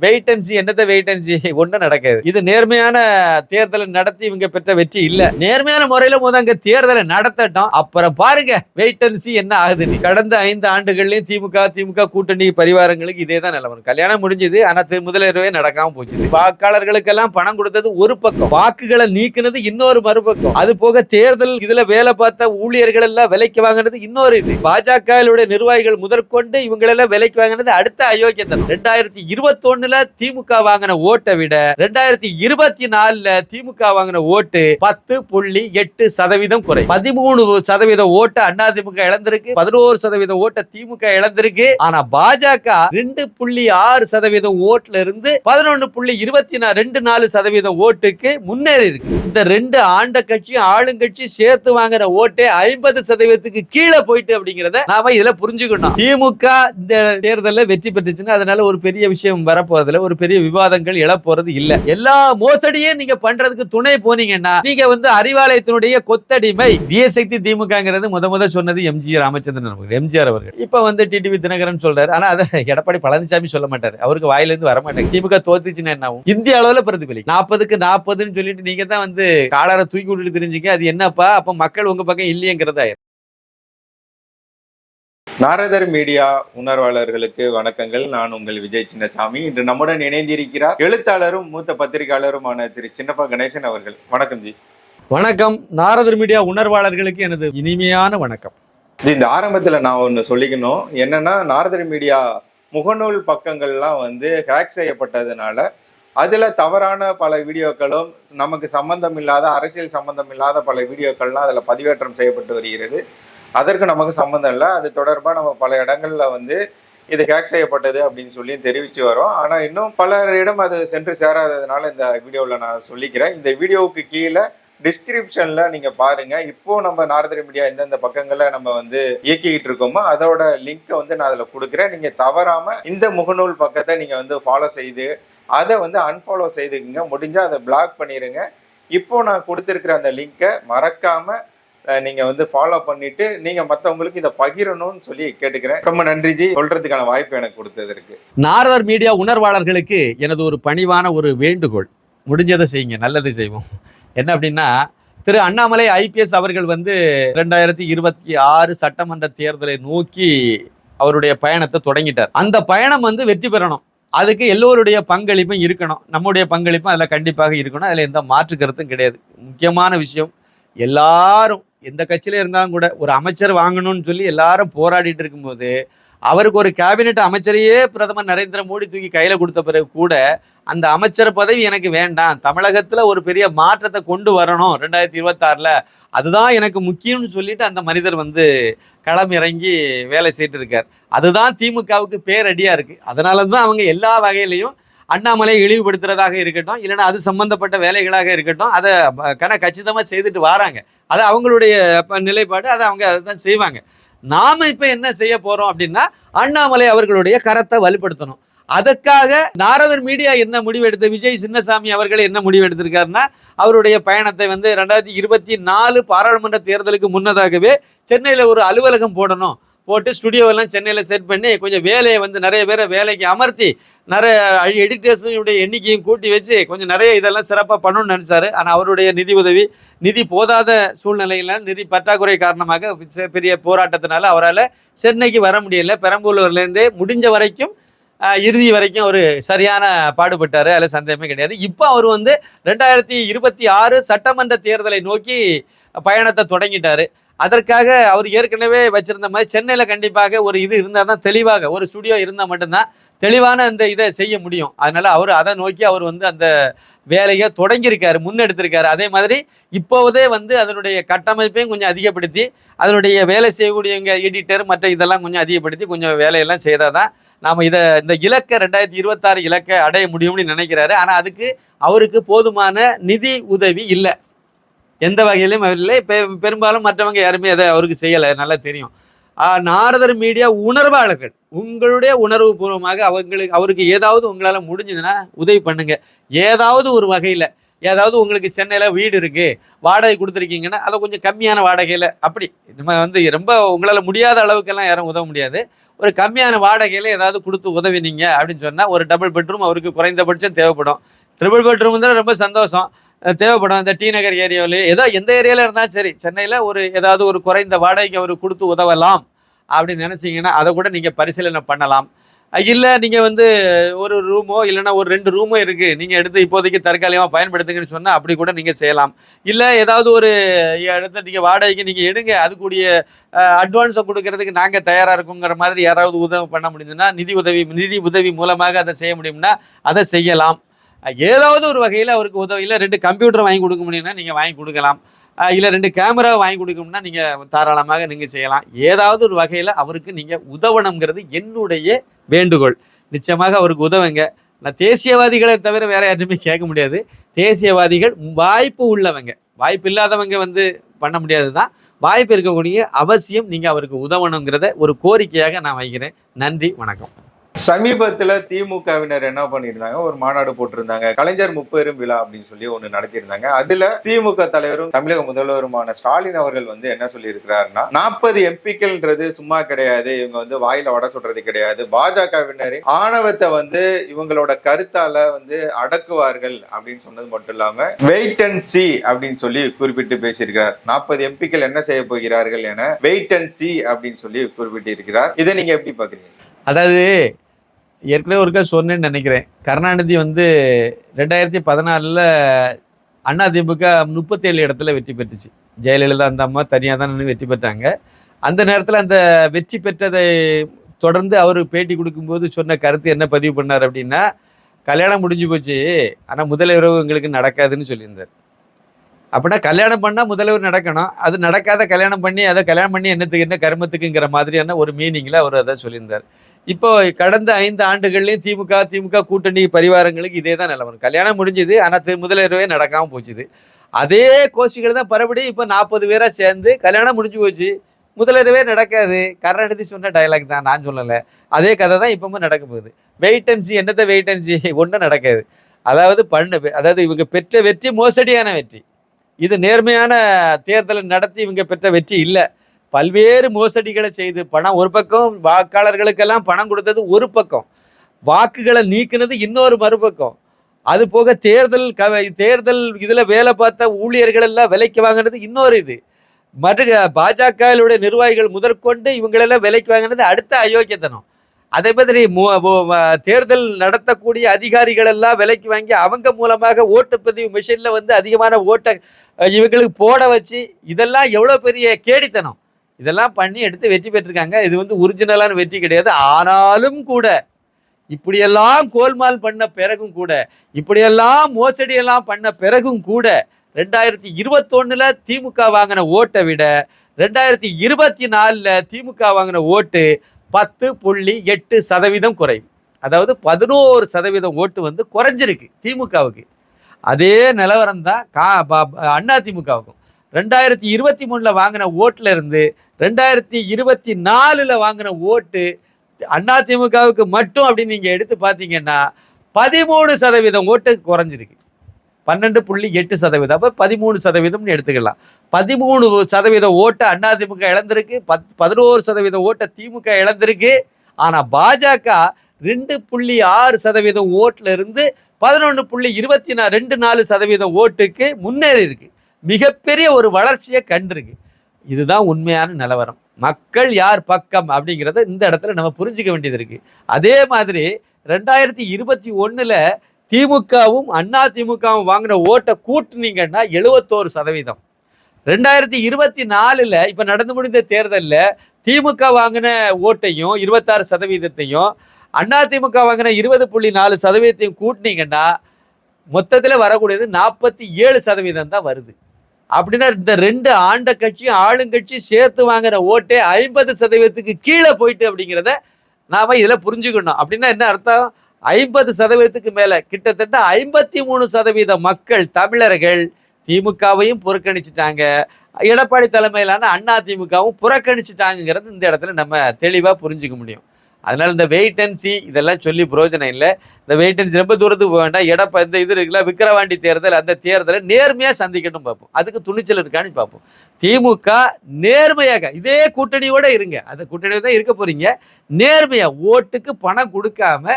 Wait and see என்னத்த wait and see ஒன்றும் நடக்காது. இது நேர்மையான தேர்தலை நடத்தி இவங்க பெற்ற வெற்றி இல்ல. நேர்மையான முறையில அங்கே தேர்தலை நடத்தட்டும். அப்புறம் பாருங்க வெயிட் அண்ட் சி என்ன ஆகுது கடந்த ஐந்து ஆண்டுகள்லயும் திமுக திமுக கூட்டணி பரிவாரங்களுக்கு இதே தான் நிலவரம் கல்யாணம் முடிஞ்சது ஆனா தி- முதலிரவே நடக்காம போச்சு வாக்காளர்களுக்கெல்லாம் பணம் கொடுத்தது ஒரு பக்கம். வாக்குகளை நீக்குனது இன்னொரு மறுபக்கம். அது போக தேர்தல் இதுல வேலை பார்த்த ஊழியர்கள் எல்லாம் விலைக்கு வாங்கினது இன்னொரு இது. பாஜகவுடைய நிர்வாகிகள் முதற்கொண்டு இவங்களெல்லாம் விலைக்கு வாங்கினது அடுத்த அயோக்கியத்தனம். ரெண்டாயிரத்தி இருபத்தொன்னுல திமுக வாங்கின ஓட்டை விட ரெண்டாயிரத்தி இருபத்தி நாலுல திமுக வாங்கின ஓட்டு பத்து புள்ளி எட்டு சதவீதம் குறை. பதிமூணு சதவீத ஓட்டு அதிமுக இழந்திருக்கு. பதினோரு சதவீத ஓட்ட திமுக இழந்திருக்கு. ஆனா பாஜக ரெண்டு புள்ளி ஆறு சதவீதம் ஓட்டுல இருந்து பதினொன்னு புள்ளி இருபத்தி ரெண்டு நாலு சதவீதம் ஓட்டுக்கு முன்னேறி இருக்கு. இந்த ரெண்டு ஆண்ட கட்சியும் ஆளுங்கட்சி சேர்த்து வாங்குற ஓட்டே ஐம்பது சதவீதத்துக்கு கீழே போயிட்டு அப்படிங்கறத நாம இதுல புரிஞ்சுக்கணும். திமுக இந்த தேர்தலில் வெற்றி பெற்றுச்சுன்னா அதனால ஒரு பெரிய விஷயம் வரப்போ போறதுல ஒரு பெரிய விவாதங்கள் இழப்போறது இல்ல. எல்லா மோசடியும் நீங்க பண்றதுக்கு துணை போனீங்கன்னா நீங்க வந்து அறிவாலயத்தினுடைய கொத்தடிமை தேசக்தி திமுகங்கிறது முத முத சொன்னது எம்ஜிஆர் ராமச்சந்திரன் அவர்கள் எம்ஜிஆர் அவர்கள். இப்ப வந்து டிடிவி தினகரன் சொல்றாரு. ஆனா அதை எடப்பாடி பழனிசாமி சொல்ல மாட்டாரு. அவருக்கு வாயில இருந்து வர மாட்டாங்க திமுக தோத்துச்சுன்னா என்ன ஆகும்? இந்திய அளவுல பிரதிபலி நாற்பதுக்கு நாற்பதுன்னு சொல்லிட்டு நீங்க தான் வந்து காலரை தூக்கி விட்டுட்டு தெரிஞ்சுங்க. அது என்னப்பா? அப்ப மக்கள் உங்க பக்கம் இல்லையங்கிறதா நாரதர் மீடியா உணர்வாளர்களுக்கு வணக்கங்கள். நான் உங்கள் விஜய் சின்னசாமி. இன்று நம்முடன் இணைந்திருக்கிறார் எழுத்தாளரும் மூத்த பத்திரிகையாளருமான திரு சின்னப்பா கணேசன் அவர்கள். வணக்கம் ஜி. வணக்கம். நாரதர் மீடியா உணர்வாளர்களுக்கு எனது இனிமையான வணக்கம். ஜி இந்த ஆரம்பத்துல நான் ஒன்று சொல்லிக்கணும். என்னன்னா நாரதர் மீடியா முகநூல் பக்கங்கள்லாம் வந்து ஹேக் செய்யப்பட்டதுனால அதுல தவறான பல வீடியோக்களும் நமக்கு சம்பந்தம் இல்லாத அரசியல் சம்பந்தம் இல்லாத பல வீடியோக்கள்லாம் அதுல பதிவேற்றம் செய்யப்பட்டு வருகிறது. அதற்கு நமக்கு சம்மந்தம் இல்லை. அது தொடர்பாக நம்ம பல இடங்களில் வந்து இது ஹேக் செய்யப்பட்டது அப்படின்னு சொல்லி தெரிவித்து வரோம். ஆனால் இன்னும் பலரிடம் அது சென்று சேராததுனால இந்த வீடியோவில் நான் சொல்லிக்கிறேன். இந்த வீடியோவுக்கு கீழே டிஸ்கிரிப்ஷனில் நீங்கள் பாருங்கள் இப்போது நம்ம நாரதிரி மீடியா எந்தெந்த பக்கங்களை நம்ம வந்து இயக்கிக்கிட்டு இருக்கோமோ அதோட லிங்கை வந்து நான் அதில் கொடுக்குறேன். நீங்கள் தவறாமல் இந்த முகநூல் பக்கத்தை நீங்கள் வந்து ஃபாலோ செய்து அதை வந்து அன்ஃபாலோ செய்துக்குங்க. முடிஞ்சால் அதை பிளாக் பண்ணிடுங்க இப்போது நான் கொடுத்துருக்குற அந்த லிங்கை மறக்காமல் நீங்கள் நீங்க வந்து ஃபாலோ பண்ணிட்டு நீங்க மத்தவங்களுக்கு இதை பகிரணும்னு சொல்லி கேட்டுக்கிறேன். ரொம்ப நன்றி ஜி. சொல்றதுக்கான வாய்ப்பு எனக்கு கொடுத்ததற்கு நாரதர் மீடியா உணர்வாளர்களுக்கு எனது ஒரு பணிவான ஒரு வேண்டுகோள். முடிஞ்சதை செய்யுங்க நல்லது செய்வோம். என்ன அப்படின்னா திரு அண்ணாமலை ஐபிஎஸ் அவர்கள் வந்து ரெண்டாயிரத்தி இருபத்தி ஆறு சட்டமன்ற தேர்தலை நோக்கி அவருடைய பயணத்தை தொடங்கிட்டார். அந்த பயணம் வந்து வெற்றி பெறணும். அதுக்கு எல்லோருடைய பங்களிப்பும் இருக்கணும். நம்முடைய பங்களிப்பும் அதில் கண்டிப்பாக இருக்கணும். அதில் எந்த மாற்று கருத்தும் கிடையாது. முக்கியமான விஷயம் எல்லாரும் எந்த கட்சியில இருந்தாலும் கூட ஒரு அமைச்சர் வாங்கணும்னு சொல்லி எல்லாரும் போராடிட்டு இருக்கும்போது அவருக்கு ஒரு கேபினெட் அமைச்சரையே பிரதமர் நரேந்திர மோடி தூக்கி கையில கொடுத்த பிறகு கூட அந்த அமைச்சர் பதவி எனக்கு வேண்டாம். தமிழகத்துல ஒரு பெரிய மாற்றத்தை கொண்டு வரணும் ரெண்டாயிரத்தி இருபத்தாறுல. அதுதான் எனக்கு முக்கியம்னு சொல்லிட்டு அந்த மனிதர் வந்து களம் இறங்கி வேலை செய்துட்டு இருக்கார். அதுதான் திமுகவுக்கு பேரடியா இருக்கு. அதனால தான் அவங்க எல்லா வகையிலையும் அண்ணாமலையை இழிவுபடுத்துறதாக இருக்கட்டும் இல்லைன்னா அது சம்பந்தப்பட்ட வேலைகளாக இருக்கட்டும் அதை கன கச்சிதமாக செய்துட்டு வராங்க. அது அவங்களுடைய நிலைப்பாடு அதை அவங்க அதை தான் செய்வாங்க. நாம் இப்போ என்ன செய்ய போகிறோம் அப்படின்னா அண்ணாமலை அவர்களுடைய கரத்தை வலுப்படுத்தணும். அதற்காக நாரதர் மீடியா என்ன முடிவெடுத்த விஜய் சின்னசாமி அவர்கள் என்ன முடிவெடுத்திருக்காருன்னா அவருடைய பயணத்தை வந்து ரெண்டாயிரத்தி இருபத்தி நாலு பாராளுமன்ற தேர்தலுக்கு முன்னதாகவே சென்னையில் ஒரு அலுவலகம் போடணும். போட்டு ஸ்டுடியோவெல்லாம் சென்னையில் செட் பண்ணி கொஞ்சம் வேலையை வந்து நிறைய பேரை வேலைக்கு அமர்த்தி நிறைய எடிட்டர்ஸுடைய எண்ணிக்கையும் கூட்டி வச்சு கொஞ்சம் நிறைய இதெல்லாம் சிறப்பாக பண்ணணும்னு நினச்சாரு. ஆனால் அவருடைய நிதி உதவி நிதி போதாத சூழ்நிலையில் நிதி பற்றாக்குறை காரணமாக பெரிய போராட்டத்தினால அவரால் சென்னைக்கு வர முடியல. பெரம்பலூர்லேருந்தே முடிஞ்ச வரைக்கும் இறுதி வரைக்கும் அவர் சரியான பாடுபட்டார். அதில் சந்தேகமே கிடையாது. இப்போ அவர் வந்து ரெண்டாயிரத்தி இருபத்தி ஆறு சட்டமன்ற தேர்தலை நோக்கி பயணத்தை தொடங்கிட்டார். அதற்காக அவர் ஏற்கனவே வச்சிருந்த மாதிரி சென்னையில் கண்டிப்பாக ஒரு இது இருந்தால் தான் தெளிவாக ஒரு ஸ்டுடியோ இருந்தால் மட்டும்தான் தெளிவான அந்த இதை செய்ய முடியும். அதனால் அவர் அதை நோக்கி அவர் வந்து அந்த வேலையை தொடங்கியிருக்காரு முன்னெடுத்திருக்காரு. அதே மாதிரி இப்போதே வந்து அதனுடைய கட்டமைப்பையும் கொஞ்சம் அதிகப்படுத்தி அதனுடைய வேலை செய்யக்கூடியவங்க எடிட்டர் மற்ற இதெல்லாம் கொஞ்சம் அதிகப்படுத்தி கொஞ்சம் வேலையெல்லாம் செய்தால் தான் நாம் இதை இந்த இலக்கை ரெண்டாயிரத்தி இருபத்தாறு இலக்கை அடைய முடியும்னு நினைக்கிறாரு. ஆனால் அதுக்கு அவருக்கு போதுமான நிதி உதவி இல்லை. எந்த வகையிலும் அவர் இல்லை. பெ பெரும்பாலும் மற்றவங்க யாருமே அதை அவருக்கு செய்யலை. நல்லா தெரியும். நாரதர் மீடியா உணர்வாளர்கள். உங்களுடைய உணர்வு பூர்வமாக அவங்களுக்கு அவருக்கு ஏதாவது உங்களால் முடிஞ்சதுன்னா உதவி பண்ணுங்க. ஏதாவது ஒரு வகையில் ஏதாவது உங்களுக்கு சென்னையில் வீடு இருக்குது வாடகை கொடுத்துருக்கீங்கன்னா அதை கொஞ்சம் கம்மியான வாடகையில் அப்படி. நம்ம வந்து ரொம்ப உங்களால் முடியாத அளவுக்கெல்லாம் யாரும் உதவ முடியாது. ஒரு கம்மியான வாடகையில் ஏதாவது கொடுத்து உதவினீங்க அப்படின்னு சொன்னால் ஒரு டபுள் பெட்ரூம் அவருக்கு குறைந்தபட்சம் தேவைப்படும். ட்ரிபிள் பெட்ரூம் தான் ரொம்ப சந்தோஷம். தேவைப்படும். இந்த டி நகர் ஏரியாவிலே ஏதோ எந்த ஏரியாவில் இருந்தாலும் சரி சென்னையில் ஒரு ஏதாவது ஒரு குறைந்த வாடகைக்கு அவர் கொடுத்து உதவலாம் அப்படின்னு நினச்சிங்கன்னா அதை கூட நீங்கள் பரிசீலனை பண்ணலாம். இல்லை நீங்கள் வந்து ஒரு ரூமோ இல்லைன்னா ஒரு ரெண்டு ரூமோ இருக்குது நீங்கள் எடுத்து இப்போதைக்கு தற்காலிகமாக பயன்படுத்துங்கன்னு சொன்னால் அப்படி கூட நீங்கள் செய்யலாம். இல்லை ஏதாவது ஒரு இடத்த நீங்கள் வாடகைக்கு நீங்கள் எடுங்க அதுக்கூடிய அட்வான்ஸை கொடுக்கறதுக்கு நாங்கள் தயாராக இருக்கோங்கிற மாதிரி யாராவது உதவி பண்ண முடியுதுன்னா நிதி உதவி நிதி உதவி மூலமாக அதை செய்ய முடியும்னா அதை செய்யலாம். ஏதாவது ஒரு வகையில் அவருக்கு உதவி இல்லை ரெண்டு கம்ப்யூட்டர் வாங்கி கொடுக்க முடியும்னா நீங்கள் வாங்கி கொடுக்கலாம். இல்லை ரெண்டு கேமரா வாங்கி கொடுக்கணும்னா நீங்கள் தாராளமாக நீங்கள் செய்யலாம். ஏதாவது ஒரு வகையில் அவருக்கு நீங்கள் உதவணுங்கிறது என்னுடைய வேண்டுகோள். நிச்சயமாக அவருக்கு உதவுங்க. நான் தேசியவாதிகளை தவிர வேற யாருமே கேட்க முடியாது. தேசியவாதிகள் வாய்ப்பு உள்ளவங்க. வாய்ப்பு இல்லாதவங்க வந்து பண்ண முடியாது தான் வாய்ப்பு இருக்கக்கூடிய அவசியம் நீங்கள் அவருக்கு உதவணுங்கிறத ஒரு கோரிக்கையாக நான் வைக்கிறேன். நன்றி வணக்கம். சமீபத்தில் திமுகவினர் என்ன பண்ணியிருந்தாங்க? ஒரு மாநாடு போட்டிருந்தாங்க. கலைஞர் முப்பெரும் விழா அப்படின்னு சொல்லி ஒன்று நடத்தியிருந்தாங்க. அதுல திமுக தலைவரும் தமிழக முதல்வருமான ஸ்டாலின் அவர்கள் வந்து என்ன சொல்லியிருக்கிறாருன்னா நாற்பது எம்பிக்கள்ன்றது சும்மா கிடையாது. இவங்க வந்து வாயில வட சொல்றது கிடையாது. பாஜகவினரின் ஆணவத்தை வந்து இவங்களோட கருத்தால வந்து அடக்குவார்கள் அப்படின்னு சொன்னது மட்டும் இல்லாம வெயிட் அண்ட் சி அப்படின்னு சொல்லி குறிப்பிட்டு பேசியிருக்கிறார். நாற்பது எம்பிக்கள் என்ன செய்ய போகிறார்கள் என வெயிட் அண்ட் சி அப்படின்னு சொல்லி குறிப்பிட்டு இருக்கிறார் இதை நீங்க எப்படி பாக்குறீங்க அதாவது ஏற்கனவே ஒருக்கா சொன்னேன்னு நினைக்கிறேன். கருணாநிதி வந்து ரெண்டாயிரத்தி பதினாலில் அண்ணா திமுக முப்பத்தேழு இடத்துல வெற்றி பெற்றுச்சு. ஜெயலலிதா அந்த அம்மா தனியாக தான் நின்று வெற்றி பெற்றாங்க. அந்த நேரத்தில் அந்த வெற்றி பெற்றதை தொடர்ந்து அவர் பேட்டி கொடுக்கும்போது சொன்ன கருத்து என்ன பதிவு பண்ணார் அப்படின்னா கல்யாணம் முடிஞ்சு போச்சு. ஆனால் முதலிரவு எங்களுக்கு நடக்காதுன்னு சொல்லியிருந்தார். அப்படின்னா கல்யாணம் பண்ணால் முதல்வர் நடக்கணும். அது நடக்காத கல்யாணம் பண்ணி அதை கல்யாணம் பண்ணி என்னத்துக்கு என்ன கர்மத்துக்குங்கிற மாதிரியான ஒரு மீனிங்கில் அவர் அதை சொல்லியிருந்தார். இப்போ கடந்த ஐந்து ஆண்டுகள்லையும் திமுக திமுக கூட்டணி பரிவாரங்களுக்கு இதே தான் நிலவரம். கல்யாணம் முடிஞ்சுது ஆனால் திரு நடக்காமல் போச்சுது. அதே கோஷ்டிகள் தான் பரபடி இப்போ நாற்பது பேராக சேர்ந்து கல்யாணம் முடிஞ்சு போச்சு. முதலிரவே நடக்காது. கருணாநிதி சொன்ன டயலாக் தான் நான் சொல்லலை. அதே கதை தான் இப்போவும் நடக்க போகுது. வெயிட் அண்ட் சி என்னத்தை வெயிட் அண்ட் சி ஒன்றும் நடக்காது. அதாவது பண்ண அதாவது இவங்க பெற்ற வெற்றி மோசடியான வெற்றி. இது நேர்மையான தேர்தலை நடத்தி இவங்க பெற்ற வெற்றி இல்லை. பல்வேறு மோசடிகளை செய்து பணம் ஒரு பக்கம் வாக்காளர்களுக்கெல்லாம் பணம் கொடுத்தது ஒரு பக்கம். வாக்குகளை நீக்கினது இன்னொரு மறுபக்கம். அது போக தேர்தல் க தேர்தல் இதில் வேலை பார்த்த ஊழியர்கள் எல்லாம் விலைக்கு வாங்கினது இன்னொரு இது. மற்ற பாஜகவுடைய நிர்வாகிகள் முதற்கொண்டு இவங்களெல்லாம் விலைக்கு வாங்கினது அடுத்த அயோக்கியத்தனம். அதே மாதிரி தேர்தல் நடத்தக்கூடிய அதிகாரிகள் எல்லாம் விலைக்கு வாங்கி அவங்க மூலமாக ஓட்டுப்பதிவு மிஷினில் வந்து அதிகமான ஓட்டை இவங்களுக்கு போட வச்சு இதெல்லாம் எவ்வளோ பெரிய கேடித்தனம். இதெல்லாம் பண்ணி எடுத்து வெற்றி பெற்றிருக்காங்க. இது வந்து ஒரிஜினலான வெற்றி கிடையாது. ஆனாலும் கூட இப்படியெல்லாம் கோல்மால் பண்ண பிறகும் கூட இப்படியெல்லாம் மோசடியெல்லாம் பண்ண பிறகும் கூட ரெண்டாயிரத்தி இருபத்தொன்னுல திமுக வாங்கின ஓட்டை விட ரெண்டாயிரத்தி இருபத்தி நாலில் திமுக வாங்கின ஓட்டு பத்து புள்ளி எட்டு சதவீதம் குறையும் அதாவது பதினோரு சதவீதம் ஓட்டு வந்து குறைஞ்சிருக்கு திமுகவுக்கு. அதே நிலவரம் தான் கா அண்ணா திமுகவுக்கும். ரெண்டாயிரத்தி இருபத்தி மூணில் வாங்கின ஓட்டில் இருந்து ரெண்டாயிரத்தி இருபத்தி நாலில் வாங்கின ஓட்டு அதிமுகவுக்கு மட்டும் அப்படின்னு நீங்கள் எடுத்து பார்த்தீங்கன்னா பதிமூணு சதவீதம் ஓட்டு குறைஞ்சிருக்கு. பன்னெண்டு புள்ளி எட்டு சதவீதம். அப்போ பதிமூணு சதவீதம்னு எடுத்துக்கலாம். பதிமூணு சதவீத ஓட்டை அதிமுக இழந்திருக்கு. பத் பதினோரு சதவீத ஓட்டை திமுக இழந்திருக்கு. ஆனால் பாஜக ரெண்டு புள்ளி ஆறு சதவீதம் ஓட்டில் இருந்து பதினொன்று புள்ளி இருபத்தி நா ரெண்டு நாலு சதவீதம் ஓட்டுக்கு முன்னேறி இருக்கு. மிகப்பெரிய ஒரு வளர்ச்சியை கண்டிருக்கு. இதுதான் உண்மையான நிலவரம். மக்கள் யார் பக்கம் அப்படிங்கிறத இந்த இடத்துல நம்ம புரிஞ்சிக்க வேண்டியது இருக்குது அதே மாதிரி ரெண்டாயிரத்தி இருபத்தி ஒன்றில் திமுகவும் அண்ணா திமுகவும் வாங்கின ஓட்டை கூட்டுனீங்கன்னா எழுபத்தோரு சதவீதம். ரெண்டாயிரத்தி இருபத்தி நாலில் இப்போ நடந்து முடிந்த தேர்தலில் திமுக வாங்கின ஓட்டையும் இருபத்தாறு சதவீதத்தையும் அண்ணா திமுக வாங்கின இருபது புள்ளி நாலு சதவீதத்தையும் கூட்டினீங்கன்னா மொத்தத்தில் வரக்கூடியது நாற்பத்தி ஏழு சதவீதம் தான் வருது. அப்படின்னா இந்த ரெண்டு ஆண்ட கட்சியும் ஆளுங்கட்சி சேர்த்து வாங்கின ஓட்டே ஐம்பது சதவீதத்துக்கு கீழே போயிட்டு அப்படிங்கிறத நாம் இதில் புரிஞ்சுக்கணும். அப்படின்னா என்ன அர்த்தம்? ஐம்பது சதவீதத்துக்கு மேலே கிட்டத்தட்ட ஐம்பத்தி மூணு சதவீத மக்கள் தமிழர்கள் திமுகவையும் புறக்கணிச்சிட்டாங்க. எடப்பாடி தலைமையிலான அண்ணா திமுகவும் புறக்கணிச்சிட்டாங்கிறது இந்த இடத்துல நம்ம தெளிவாக புரிஞ்சுக்க முடியும். அதனால் இந்த வெயிட் அண்ட் சி இதெல்லாம் சொல்லி பிரயோஜனம் இல்லை. இந்த வெயிட் அண்ட் ரொம்ப தூரத்துக்கு போக வேண்டாம். எடப்ப இந்த இது இருக்குல்ல விக்கிரவாண்டி தேர்தல் அந்த தேர்தலை நேர்மையாக சந்திக்கணும் பார்ப்போம். அதுக்கு துணிச்சல் இருக்கான்னு பார்ப்போம். திமுக நேர்மையாக இதே கூட்டணியோட இருங்க. அந்த கூட்டணியோடு தான் இருக்க போகிறீங்க நேர்மையாக ஓட்டுக்கு பணம் கொடுக்காம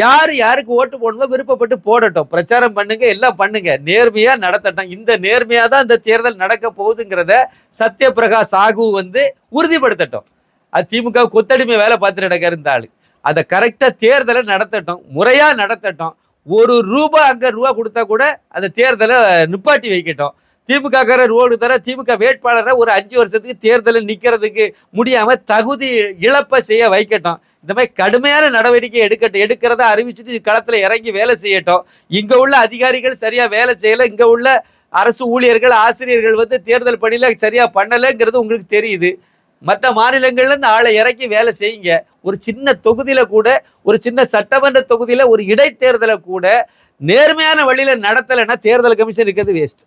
யார் யாருக்கு ஓட்டு போடணுமோ விருப்பப்பட்டு போடட்டும். பிரச்சாரம் பண்ணுங்க எல்லாம் பண்ணுங்க. நேர்மையா நடத்தட்டும். இந்த நேர்மையா தான் இந்த தேர்தல் நடக்க போகுதுங்கிறத சத்யபிரகாஷ் சாகு வந்து உறுதிப்படுத்தட்டும். அது திமுக கொத்தடிமை வேலை பார்த்துட்டு நடக்க இருந்தாலும் அதை கரெக்டாக தேர்தலை நடத்தட்டும். முறையாக நடத்தட்டும். ஒரு ரூபா அங்கே ரூபா கொடுத்தா கூட அந்த தேர்தலை நிப்பாட்டி வைக்கட்டும். திமுக ரோடு தர திமுக வேட்பாளரை ஒரு அஞ்சு வருஷத்துக்கு தேர்தலில் நிற்கிறதுக்கு முடியாமல் தகுதி இழப்பை செய்ய வைக்கட்டும். இந்த மாதிரி கடுமையான நடவடிக்கை எடுக்கட்டும். எடுக்கிறத அறிவிச்சுட்டு களத்தில் இறங்கி வேலை செய்யட்டும். இங்கே உள்ள அதிகாரிகள் சரியாக வேலை செய்யலை. இங்கே உள்ள அரசு ஊழியர்கள் ஆசிரியர்கள் வந்து தேர்தல் பணியில் சரியாக பண்ணலைங்கிறது உங்களுக்கு தெரியுது. மற்ற மாநிலங்களில் இருந்து ஆளை இறக்கி வேலை செய்யுங்க. ஒரு சின்ன தொகுதியில் கூட ஒரு சின்ன சட்டமன்ற தொகுதியில் ஒரு இடைத்தேர்தலை கூட நேர்மையான வழியில் நடத்தலைன்னா தேர்தல் கமிஷன் இருக்கிறது வேஸ்ட்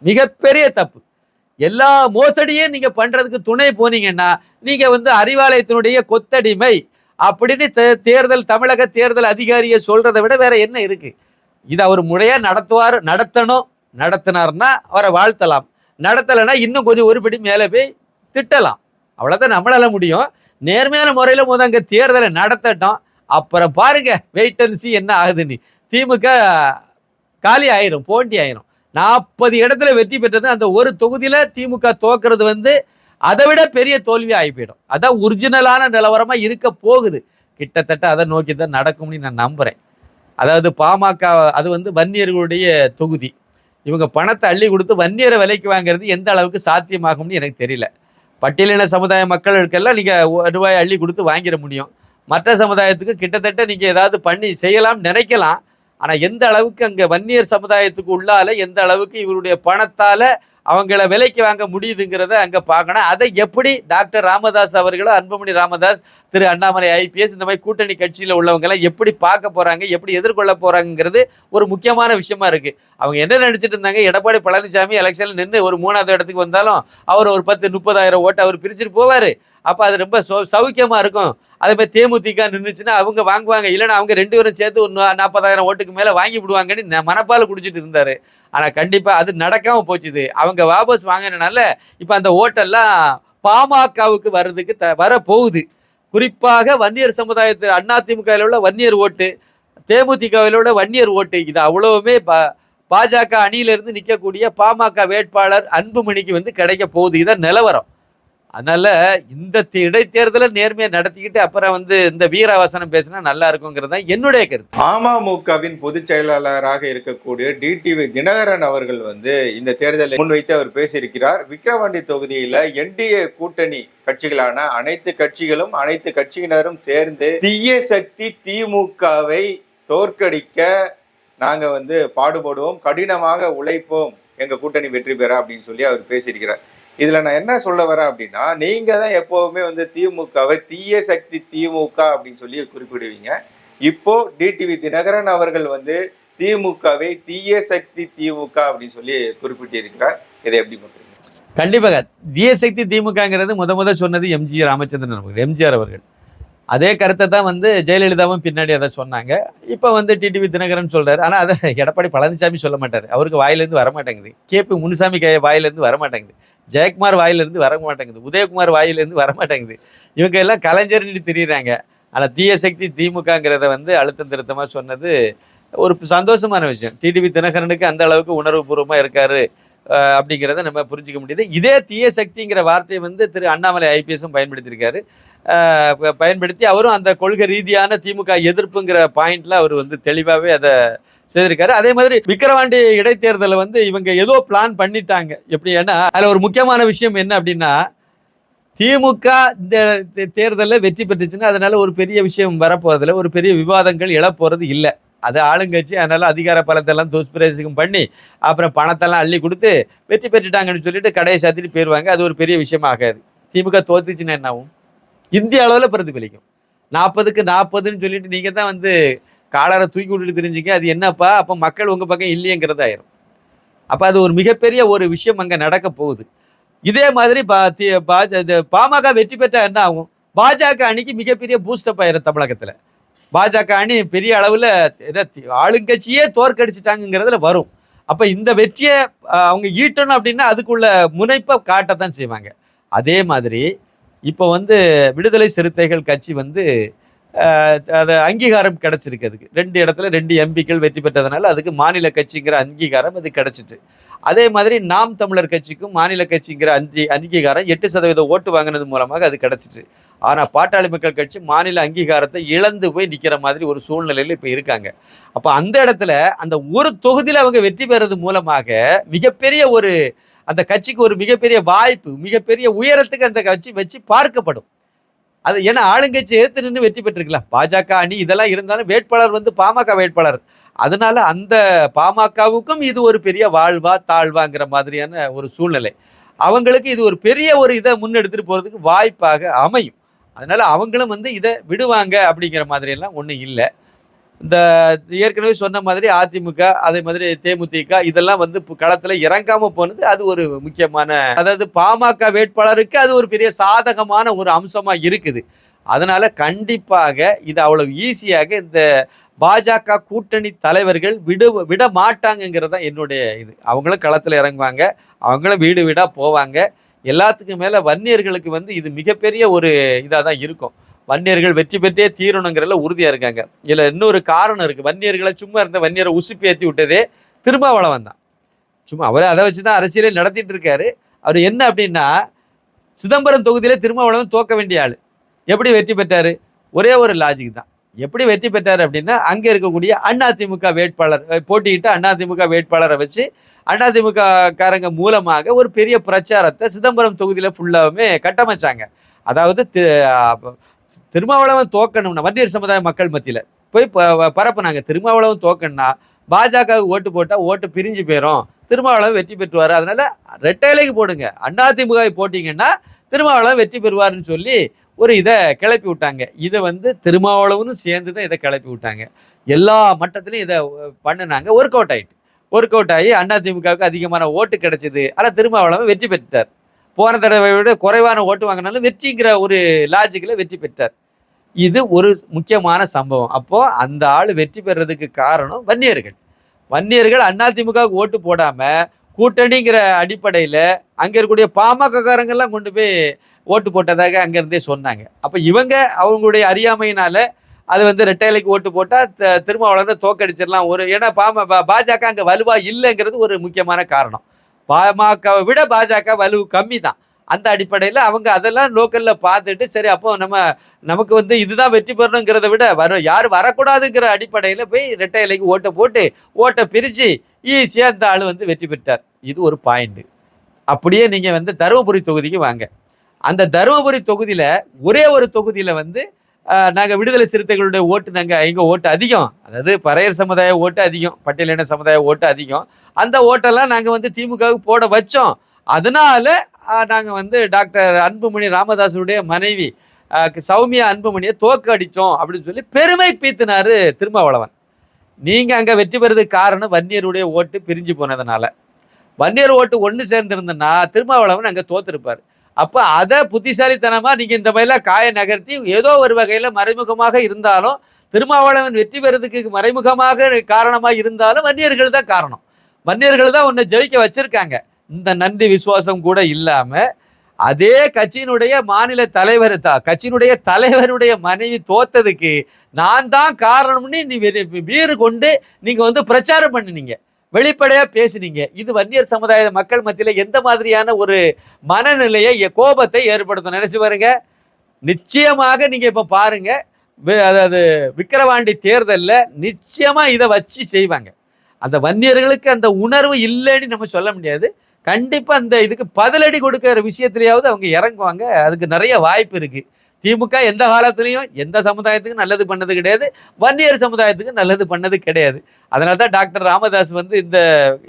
மிகப்பெரிய தப்பு. எல்லா மோசடியும் நீங்க பண்றதுக்கு துணை போனீங்கன்னா நீங்க வந்து அறிவாலயத்தினுடைய கொத்தடிமை அப்படின்னு தே- தேர்தல் தமிழக தேர்தல் அதிகாரியை சொல்றதை விட வேற என்ன இருக்கு? இதை அவர் முறையா நடத்துவார் நடத்தணும் நடத்தினார்னா அவரை வாழ்த்தலாம். நடத்தலைன்னா இன்னும் கொஞ்சம் ஒரு படி மேலே போய் திட்டலாம். அவ்வளோதான் நம்மளால முடியும். நேர்மையான முறையில் முதல் அங்கே தேர்தலை நடத்தட்டும். அப்புறம் பாருங்க வெயிட்டன்சி என்ன ஆகுதுன்னு. திமுக காலி ஆயிரும் போண்டி ஆயிரும். நாற்பது இடத்துல வெற்றி பெற்றது அந்த ஒரு தொகுதியில் திமுக தோக்குறது வந்து அதை விட பெரிய தோல்வி ஆகி போயிடும். அதான் ஒரிஜினலான நிலவரமாக இருக்க போகுது. கிட்டத்தட்ட அதை நோக்கி தான் நடக்கும்னு நான் நம்புகிறேன் அதாவது பாமக அது வந்து வன்னியர்களுடைய தொகுதி. இவங்க பணத்தை அள்ளி கொடுத்து வன்னியரை விலைக்கு வாங்குறது எந்த அளவுக்கு சாத்தியமாகும்னு எனக்கு தெரியல. பட்டியலின சமுதாய மக்களுக்கெல்லாம் நீங்கள் ரூபாய் அள்ளி கொடுத்து வாங்கிட முடியும். மற்ற சமுதாயத்துக்கு கிட்டத்தட்ட நீங்கள் ஏதாவது பண்ணி செய்யலாம் நினைக்கலாம். ஆனால் எந்த அளவுக்கு அங்கே வன்னியர் சமுதாயத்துக்கு உள்ளால எந்த அளவுக்கு இவருடைய பணத்தால் அவங்கள விலைக்கு வாங்க முடியுதுங்கிறத அங்கே பார்க்கணும். அதை எப்படி டாக்டர் ராமதாஸ் அவர்களோ அன்புமணி ராமதாஸ் திரு அண்ணாமலை ஐபிஎஸ் இந்த மாதிரி கூட்டணி கட்சியில் உள்ளவங்கெல்லாம் எப்படி பார்க்க போகிறாங்க எப்படி எதிர்கொள்ள போகிறாங்கிறது ஒரு முக்கியமான விஷயமா இருக்குது அவங்க என்ன நினச்சிட்டு இருந்தாங்க? எடப்பாடி பழனிசாமி எலெக்ஷனில் நின்று ஒரு மூணாவது இடத்துக்கு வந்தாலும் அவர் ஒரு பத்து முப்பதாயிரம் ஓட்டு அவர் பிரிச்சுட்டு போவார். அப்போ அது ரொம்ப சௌ சௌக்கியமாக இருக்கும். அதே மாதிரி தேமுதிக நின்றுச்சுன்னா அவங்க வாங்குவாங்க. இல்லைன்னா அவங்க ரெண்டு பேரும் சேர்த்து ஒரு நா- நாற்பதாயிரம் ஓட்டுக்கு மேலே வாங்கி விடுவாங்கன்னு நான் மனப்பால் குடிச்சிட்டு இருந்தார். ஆனால் கண்டிப்பாக அது நடக்காமல் போச்சுது. அவங்க வாபஸ் வாங்கினனால இப்போ அந்த ஓட்டெல்லாம் பாமகவுக்கு வர்றதுக்கு த வர போகுது குறிப்பாக வன்னியர் சமுதாயத்தில் அதிமுகவில் உள்ள வன்னியர் ஓட்டு தேமுதிகவில் உள்ள வன்னியர் ஓட்டு. இது அவ்வளவுமே பா பாஜக அணியிலிருந்து நிற்கக்கூடிய பாமக வேட்பாளர் அன்புமணிக்கு வந்து கிடைக்க போகுது. இதான் நிலவரம். அதனால இந்த தே- இடைத்தேர்தலை நேர்மையை நடத்திக்கிட்டு அப்புறம் வந்து இந்த வீரவசனம் பேசினா நல்லா இருக்குங்கிறது தான் என்னுடைய கருத்து. அமமுகவின் பொதுச் செயலாளராக இருக்கக்கூடிய டிடிவி தினகரன் அவர்கள் வந்து இந்த தேர்தலை முன்வைத்து அவர் பேசியிருக்கிறார். விக்கிரவாண்டி தொகுதியில என்டிஏ கூட்டணி கட்சிகளான அனைத்து கட்சிகளும் அனைத்து கட்சியினரும் சேர்ந்து தீய சக்தி திமுகவை தோற்கடிக்க நாங்க வந்து பாடுபடுவோம் கடினமாக உழைப்போம் எங்க கூட்டணி வெற்றி பெற அப்படின்னு சொல்லி அவர் பேசியிருக்கிறார். இதுல நான் என்ன சொல்ல வரேன் அப்படின்னா நீங்க தான் எப்பவுமே வந்து திமுகவை தீய சக்தி திமுக அப்படின்னு சொல்லி குறிப்பிடுவீங்க. இப்போ டிடிவி தினகரன் அவர்கள் வந்து திமுகவை தீய சக்தி திமுக அப்படின்னு சொல்லி குறிப்பிட்டிருக்கிறார். இதை எப்படி பார்க்குறீங்க? கண்டிப்பாக தீயசக்தி திமுகங்கிறது முத முத சொன்னது எம்ஜிஆர் ராமச்சந்திரன் அவர்கள் எம்ஜிஆர் அவர்கள். அதே கருத்தை தான் வந்து ஜெயலலிதாவும் பின்னாடி அதை சொன்னாங்க. இப்போ வந்து டிடிவி தினகரன் சொல்கிறார் ஆனால் அதை எடப்பாடி பழனிசாமி சொல்ல மாட்டார். அவருக்கு வாயிலேருந்து வர மாட்டேங்குது. கேபி முனுசாமி கே வாயிலேருந்து வர மாட்டேங்குது. ஜெயக்குமார் வாயிலேருந்து வர மாட்டேங்குது. உதயகுமார் வாயிலேருந்து வர மாட்டேங்குது. இவங்க எல்லாம் கலைஞர்னு தெரியுறாங்க. ஆனால் தீயசக்தி திமுகங்கிறத வந்து அழுத்தம் திருத்தமாக சொன்னது ஒரு சந்தோஷமான விஷயம். டிடிவி தினகரனுக்கு அந்த அளவுக்கு உணர்வுபூர்வமாக இருக்காரு. அப்படிங்கிறத நம்ம புரிஞ்சிக்க முடியுது. இதே தீய சக்திங்கிற வார்த்தையை வந்து திரு அண்ணாமலை ஐபிஎஸும் பயன்படுத்தியிருக்காரு. ப- பயன்படுத்தி அவரும் அந்த கொள்கை ரீதியான திமுக எதிர்ப்புங்கிற பாயிண்டில் அவர் வந்து தெளிவாகவே அதை செய்திருக்காரு. அதே மாதிரி விக்கிரவாண்டி இடைத்தேர்தலை வந்து இவங்க ஏதோ பிளான் பண்ணிட்டாங்க. எப்படி ஏன்னா அதில் ஒரு முக்கியமான விஷயம் என்ன அப்படின்னா திமுக இந்த தேர்தலில் வெற்றி பெற்றுச்சுன்னா அதனால ஒரு பெரிய விஷயம் வரப்போகிறதில்ல ஒரு பெரிய விவாதங்கள் எழப்போகிறது இல்லை. அது ஆளுங்கட்சி அதனால அதிகார பலத்தெல்லாம் துஷ்பிரயோகம் பண்ணி அப்புறம் பணத்தெல்லாம் அள்ளி கொடுத்து வெற்றி பெற்றுட்டாங்கன்னு சொல்லிட்டு கடையை சாத்திட்டு போயிடுவாங்க அது ஒரு பெரிய விஷயம் ஆகாது. திமுக தோத்துச்சுன்னா என்ன ஆகும் இந்திய அளவில் பிரதிபலிக்கும். நாற்பதுக்கு நாற்பதுன்னு சொல்லிட்டு நீங்கள் தான் வந்து காலரை தூக்கி விட்டுட்டு தெரிஞ்சுங்க. அது என்னப்பா? அப்போ மக்கள் உங்கள் பக்கம் இல்லையங்கிறது ஆயிரும் அப்போ அது ஒரு மிகப்பெரிய ஒரு விஷயம் அங்கே நடக்க போகுது. இதே மாதிரி பா தி- பாஜ பாமக வெற்றி பெற்றால் என்ன ஆகும்? பாஜக அணிக்கு மிகப்பெரிய பூஸ்டப் ஆயிரும் தமிழகத்தில். பாஜக அணி பெரிய அளவில் ஆளுங்கட்சியே தோற்கடிச்சிட்டாங்கிறதுல வரும். அப்போ இந்த வெற்றியை அவங்க ஈட்டணும் அப்படின்னா அதுக்குள்ள முனைப்பை காட்டத்தான் செய்வாங்க. அதே மாதிரி இப்போ வந்து விடுதலை சிறுத்தைகள் கட்சி வந்து அதை அது அங்கீகாரம் கிடைச்சிருக்கு அதுக்கு. ரெண்டு இடத்துல ரெண்டு எம்பிக்கள் வெற்றி பெற்றதுனால அதுக்கு மாநில கட்சிங்கிற அங்கீகாரம் அது கிடைச்சிட்டு. அதே மாதிரி நாம் தமிழர் கட்சிக்கும் மாநில கட்சிங்கிற அந்தி அங்கீகாரம் எட்டு சதவீத ஓட்டு வாங்கினது மூலமாக அது கிடைச்சிட்டு ஆனால் பாட்டாளி மக்கள் கட்சி மாநில அங்கீகாரத்தை இழந்து போய் நிற்கிற மாதிரி ஒரு சூழ்நிலையில் இப்போ இருக்காங்க. அப்போ அந்த இடத்துல அந்த ஒரு தொகுதியில் அவங்க வெற்றி பெறது மூலமாக மிகப்பெரிய ஒரு அந்த கட்சிக்கு ஒரு மிகப்பெரிய வாய்ப்பு மிகப்பெரிய உயரத்துக்கு அந்த கட்சி வச்சு பார்க்கப்படும். அது ஏன்னா ஆளுங்கட்சி ஏத்து நின்று வெற்றி பெற்றிருக்கலாம் பாஜக அணி இதெல்லாம் இருந்தாலும் வேட்பாளர் வந்து பாமக வேட்பாளர். அதனால அந்த பாமகவுக்கும் இது ஒரு பெரிய வாழ்வா தாழ்வாங்கிற மாதிரியான ஒரு சூழ்நிலை. அவங்களுக்கு இது ஒரு பெரிய ஒரு இதை முன்னெடுத்துட்டு போகிறதுக்கு வாய்ப்பாக அமையும். அதனால அவங்களும் வந்து இதை விடுவாங்க அப்படிங்கிற மாதிரியெல்லாம் ஒன்றும் இல்லை. இந்த ஏற்கனவே சொன்ன மாதிரி அதிமுக அதே மாதிரி தேமுதிக இதெல்லாம் வந்து இப்போ களத்துல இறங்காம போனது அது ஒரு முக்கியமான அதாவது பாமக வேட்பாளருக்கு அது ஒரு பெரிய சாதகமான ஒரு அம்சமா இருக்குது. அதனால கண்டிப்பாக இது அவ்வளவு ஈஸியாக இந்த பாஜக கூட்டணி தலைவர்கள் விடு விட மாட்டாங்கங்கிறது தான் என்னுடைய இது. அவங்களும் களத்துல இறங்குவாங்க அவங்களும் வீடு வீடா போவாங்க. எல்லாத்துக்கும் மேல வன்னியர்களுக்கு வந்து இது மிகப்பெரிய ஒரு இதாக தான் இருக்கும். வன்னியர்கள் வெற்றி பெற்றே தீரணுங்கிறதுல உறுதியாக இருக்காங்க. இதில் இன்னொரு காரணம் இருக்குது வன்னியர்களை சும்மா இருந்த வன்னியரை உசுப்பி ஏற்றி விட்டதே திருமாவளவன் தான். சும்மா அவர் அதை வச்சு தான் அரசியலே நடத்திட்டு இருக்காரு. அவர் என்ன அப்படின்னா சிதம்பரம் தொகுதியில திருமாவளவன் தோக்க வேண்டிய ஆள். எப்படி வெற்றி பெற்றார்? ஒரே ஒரு லாஜிக் தான். எப்படி வெற்றி பெற்றார் அப்படின்னா அங்கே இருக்கக்கூடிய அதிமுக வேட்பாளர் அஹ் போட்டியிட்ட அதிமுக வேட்பாளரை வச்சு அதிமுக காரங்க மூலமாக ஒரு பெரிய பிரச்சாரத்தை சிதம்பரம் தொகுதியில் ஃபுல்லாவுமே கட்டமைச்சாங்க. அதாவது திருமாவளவன் தோக்கணும்னா வன்னியர் சமுதாய மக்கள் மத்தியில போய் ப- பரப்புனாங்க. திருமாவளவன் தோக்கணும்னா பாஜக ஓட்டு போட்டா ஓட்டு பிரிஞ்சு போயிடும் திருமாவளவன் வெற்றி பெற்றுவார். அதனால ரெட்டையிலைக்கு போடுங்க. அதிமுகவை போட்டீங்கன்னா திருமாவளவன் வெற்றி பெறுவார்னு சொல்லி ஒரு இதை கிளப்பி விட்டாங்க. இதை வந்து திருமாவளவனும் சேர்ந்து தான் இதை கிளப்பி விட்டாங்க. எல்லா மட்டத்திலையும் இதை பண்ணுனாங்க. ஒர்க் அவுட் ஆயிட்டு. ஒர்க் அவுட் ஆகி அதிமுகவுக்கு அதிகமான ஓட்டு கிடைச்சது. ஆனால் திருமாவளவன் வெற்றி பெற்றார் போன தடவை விட குறைவான ஓட்டு வாங்கினாலும் வெற்றிங்கிற ஒரு லாஜிக்கில் வெற்றி பெற்றார். இது ஒரு முக்கியமான சம்பவம். அப்போது அந்த ஆள் வெற்றி பெறதுக்கு காரணம் வன்னியர்கள். வன்னியர்கள் அதிமுகவுக்கு ஓட்டு போடாமல் கூட்டணிங்கிற அடிப்படையில் அங்கே இருக்கக்கூடிய பாமகக்காரங்கள்லாம் கொண்டு போய் ஓட்டு போட்டதாக அங்கேருந்தே சொன்னாங்க. அப்போ இவங்க அவங்களுடைய அறியாமையினால் அது வந்து ரெட்டைலைக்கு ஓட்டு போட்டால் த- திருமாவளவன் தோக்கடிச்சிடலாம். ஒரு ஏன்னா பாம பா- பாஜக அங்கே வலுவா இல்லைங்கிறது ஒரு முக்கியமான காரணம். பாமகவை விட பாஜக வலு கம்மி தான் அந்த அடிப்படையில் அவங்க அதெல்லாம் லோக்கலில் பார்த்துட்டு சரி அப்போ நம்ம நமக்கு வந்து இதுதான் வெற்றி பெறணுங்கிறத விட வர யார் வரக்கூடாதுங்கிற அடிப்படையில் போய் ரெட்டை இலைக்கு ஓட்டை போட்டு ஓட்டை பிரித்து ஈஸியாக இந்த ஆள் வந்து வெற்றி பெற்றார். இது ஒரு பாயிண்ட் அப்படியே நீங்கள் வந்து தருமபுரி தொகுதிக்கு வாங்க. அந்த தருமபுரி தொகுதியில் ஒரே ஒரு தொகுதியில் வந்து நாங்கள் விடுதலை சிறுத்தைகளுடைய ஓட்டு நாங்கள் எங்கள் ஓட்டு அதிகம். அதாவது பறையர் சமுதாய ஓட்டு அதிகம் பட்டியலின சமுதாய ஓட்டு அதிகம். அந்த ஓட்டெல்லாம் நாங்கள் வந்து திமுகவுக்கு போட வச்சோம். அதனால நாங்கள் வந்து டாக்டர் அன்புமணி ராமதாஸுடைய மனைவி சௌமியா அன்புமணியை தோக்க அடித்தோம் அப்படின்னு சொல்லி பெருமை பீத்தினார் திருமாவளவன். நீங்கள் அங்கே வெற்றி பெறதுக்கு காரணம் வன்னியருடைய ஓட்டு பிரிஞ்சு போனதுனால. வன்னியர் ஓட்டு ஒன்று சேர்ந்திருந்தனா திருமாவளவன் அங்கே தோத்துருப்பார். அப்போ அதை புத்திசாலித்தனமாக நீங்கள் இந்த மாதிரிலாம் காய நகர்த்தி ஏதோ ஒரு வகையில் மறைமுகமாக இருந்தாலும் திருமாவளவன் வெற்றி பெறதுக்கு மறைமுகமாக காரணமாக இருந்தாலும் வன்னியர்கள் தான் காரணம். வன்னியர்கள் தான் உன்னை ஜெயிக்க வச்சுருக்காங்க. இந்த நன்றி விசுவாசம் கூட இல்லாமல் அதே கட்சியினுடைய மாநில தலைவர் தான் கட்சியினுடைய தலைவருடைய மனைவி தோத்ததுக்கு நான் தான் காரணம்னு நீ வெ- வீறு கொண்டு நீங்கள் வந்து பிரச்சாரம் பண்ணினீங்க. வெளிப்படையா பேசுனீங்க. இது வன்னியர் சமுதாய மக்கள் மத்தியில எந்த மாதிரியான ஒரு மனநிலையை கோபத்தை ஏற்படுத்தும்? நினைச்சு பாருங்க. நிச்சயமாக நீங்க இப்ப பாருங்க. அதாவது விக்கிரவாண்டி தேர்தலில் நிச்சயமா இதை வச்சு செய்வாங்க. அந்த வன்னியர்களுக்கு அந்த உணர்வு இல்லைன்னு நம்ம சொல்ல முடியாது. கண்டிப்பா அந்த இதுக்கு பதிலடி கொடுக்கிற விஷயத்திலேயாவது அவங்க இறங்குவாங்க. அதுக்கு நிறைய வாய்ப்பு இருக்கு. திமுக எந்த காலத்துலேயும் எந்த சமுதாயத்துக்கும் நல்லது பண்ணது கிடையாது. வன்னியர் சமுதாயத்துக்கு நல்லது பண்ணது கிடையாது. அதனால தான் டாக்டர் ராமதாஸ் வந்து இந்த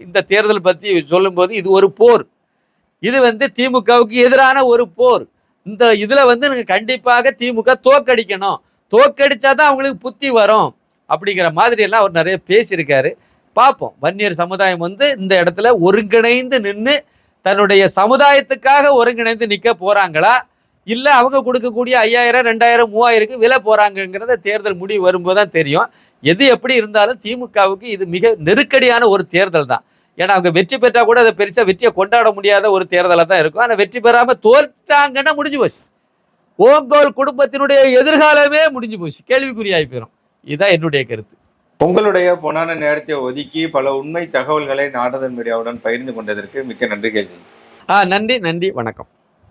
இந்த தேர்தல் பற்றி சொல்லும்போது இது ஒரு போர். இது வந்து திமுகவுக்கு எதிரான ஒரு போர். இந்த இதில் வந்து நீங்கள் கண்டிப்பாக திமுக தோக்கடிக்கணும் தோக்கடிச்சாதான் அவங்களுக்கு புத்தி வரும். அப்படிங்கிற மாதிரியெல்லாம் அவர் நிறைய பேசியிருக்காரு. பார்ப்போம். வன்னியர் சமுதாயம் வந்து இந்த இடத்துல ஒருங்கிணைந்து நின்று தன்னுடைய சமுதாயத்துக்காக ஒருங்கிணைந்து நிற்க போகிறாங்களா இல்ல அவங்க கொடுக்கக்கூடிய ஐயாயிரம் ரெண்டாயிரம் மூவாயிரக்கு விலை போறாங்கங்கிறத தேர்தல் முடிவு வரும்போது தான் தெரியும். எது எப்படி இருந்தாலும் திமுகவுக்கு இது மிக நெருக்கடியான ஒரு தேர்தல் தான். ஏன்னா அவங்க வெற்றி பெற்றா கூட அதை பெருசா வெற்றியை கொண்டாட முடியாத ஒரு தேர்தலாக தான் இருக்கும். ஆனா வெற்றி பெறாம தோற்றாங்கன்னா முடிஞ்சு போச்சு. ஓங்கோல் குடும்பத்தினுடைய எதிர்காலமே முடிஞ்சு போச்சு. கேள்விக்குறியாகி போயிடும் இதுதான் என்னுடைய கருத்து. உங்களுடைய பொன்னான நேரத்தை ஒதுக்கி பல உண்மை தகவல்களை நாரதன் மீடியாவுடன் பகிர்ந்து கொண்டதற்கு மிக்க நன்றி கேள்வி. ஆ நன்றி நன்றி வணக்கம்.